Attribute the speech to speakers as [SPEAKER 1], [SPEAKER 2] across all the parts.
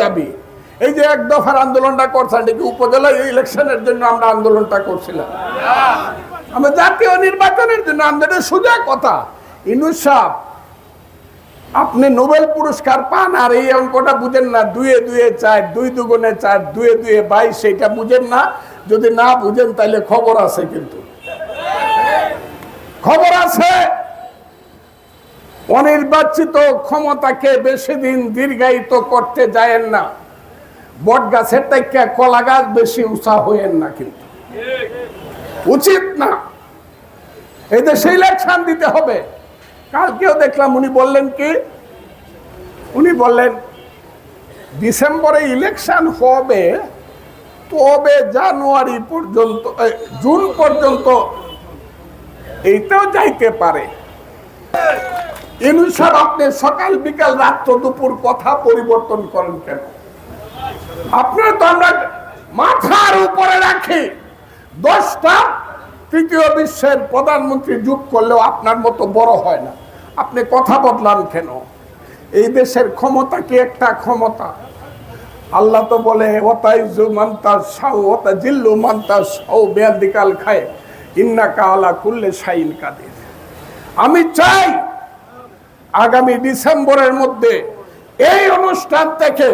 [SPEAKER 1] যাবি এই যে এক দফার আন্দোলনটা করছেন কি উপজেলা ইলেকশনের জন্য আমরা আন্দোলনটা করছিলাম? আমরা জাতীয় নির্বাচনের জন্য আমাদের সোজা কথা। ইনুস সাহ আপনি নোবেল পুরস্কার পান আর এই অঙ্কটা বুঝেন না, দুয়ে দুয়ে চার, দুই দুগুণে চার, দুয়ে দুয়ে বাইশ সেটা বুঝেন না। যদি না বুঝেন, তাহলে খবর আছে কিন্তু। খবর আছে। অনির্বাচিত ক্ষমতাকে বেশি দিন দীর্ঘায়িত করতে যায়েন না। বট গাছের থেকে কলা গাছ বেশি উঁচা হইয়েন না কিন্তু। উচিত না। এই দেশে ইলেকশন দিতে হবে। কালকেও দেখলাম উনি বললেন কি? উনি বললেন, ডিসেম্বরে ইলেকশন হবে, তবে জানুয়ারি পর্যন্ত জুন পর্যন্ত এইটাও যাইতে পারে। ইনুসার, আপনি সকাল, বিকাল রাত্র দুপুর কথা পরিবর্তন করেন কেন? আপনার তো আমরা মাথার উপরে রাখি। দশটা তৃতীয় বিশ্বের প্রধানমন্ত্রী যুগ করলেও আপনার মতো বড় হয় না। আপনি কথা বদলান কেন? এই দেশের ক্ষমতা কি একটা ক্ষমতা? আল্লাহ তো বলে ওতাই জু মান্তা সাউ ওতা জিল্লু মান্তা সাউ বেয়াদিকাল খায়। ইন্না কালা কুল্লে সাইন কাদের। আমি চাই আগামী ডিসেম্বরের মধ্যে এই অনুষ্ঠান থেকে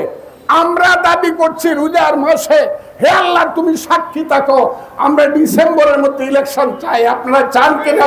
[SPEAKER 1] আমরা দাবি করছি রোজার মাসে, হে আল্লাহ, তুমি সাক্ষী থাকো। আমরা ডিসেম্বরের মধ্যে ইলেকশন চাই। আপনারা চান কিনা